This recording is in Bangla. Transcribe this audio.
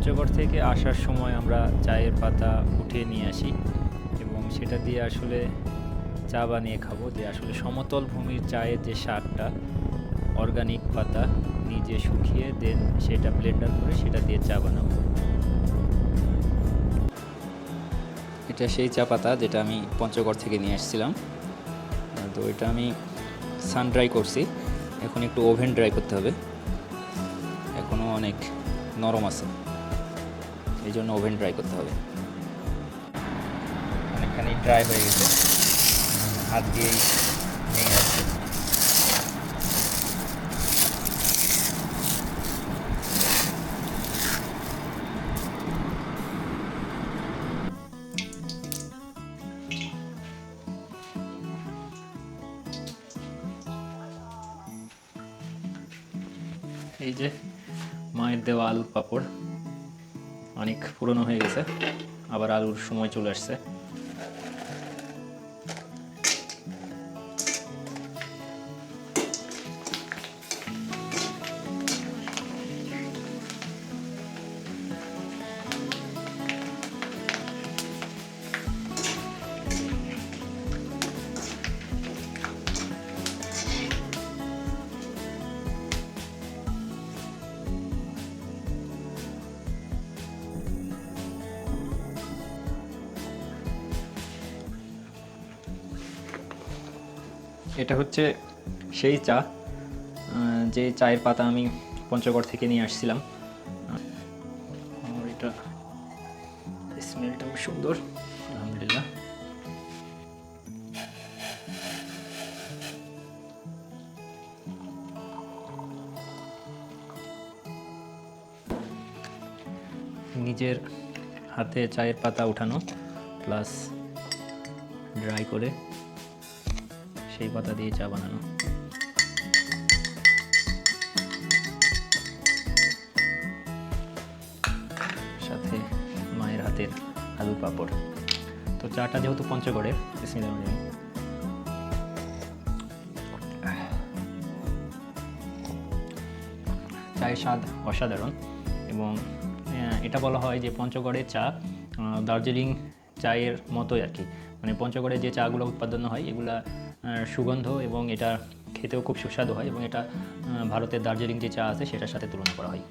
পঞ্চগড় থেকে আসার সময় আমরা চায়ের পাতা উঠিয়ে নিয়ে আসি এবং সেটা দিয়ে আসলে চা বানিয়ে খাব যে আসলে সমতল ভূমির চায়ের যে স্বাদটা অর্গানিক পাতা নিজে শুকিয়ে দেন সেটা ব্লেন্ডার করে সেটা দিয়ে চা বানাবো। এটা সেই চা পাতা যেটা আমি পঞ্চগড় থেকে নিয়ে এসেছিলাম আহ, তো এটা আমি সান ড্রাই করছি। এখন একটু ওভেন ড্রাই করতে হবে। এখনও অনেক নরম আছে। এই জন্য ওভেন ড্রাই করতে হবে। অনেকখানি ড্রাই হয়ে গেছে। হাত দিয়েই ভেঙে যাচ্ছে। এই যে মায়ের দেওয়া আলুর পাপড়। অনেক পুরনো হয়ে গেছে আবার আলুর সময় চলে আসছে। এটা হচ্ছে সেই চা যে চায়ের পাতা আমি পঞ্চগড় থেকে নিয়ে আসছিলাম। এটা স্মেলটাও সুন্দর, আলহামদুলিল্লাহ। নিজের হাতে চায়ের পাতা উঠানো প্লাস ড্রাই করে সেই পাতা দিয়ে চা বানানো। সাথে মায়ের হাতের আলু পাঁপড়। তো চাটা যেহেতু পঞ্চগড়ের রহিম। চায়ের স্বাদ অসাধারণ এবং এটা বলা হয় যে পঞ্চগড়ের চা দার্জিলিং চায়ের মতোই আর কি। মানে পঞ্চগড়ে যে চাগুলো উৎপাদন হয়, এগুলা সুগন্ধ এবং এটা খেতেও খুব সুস্বাদু হয় এবং এটা ভারতের দার্জিলিং যে চা আছে সেটার সাথে তুলনা করা হয়।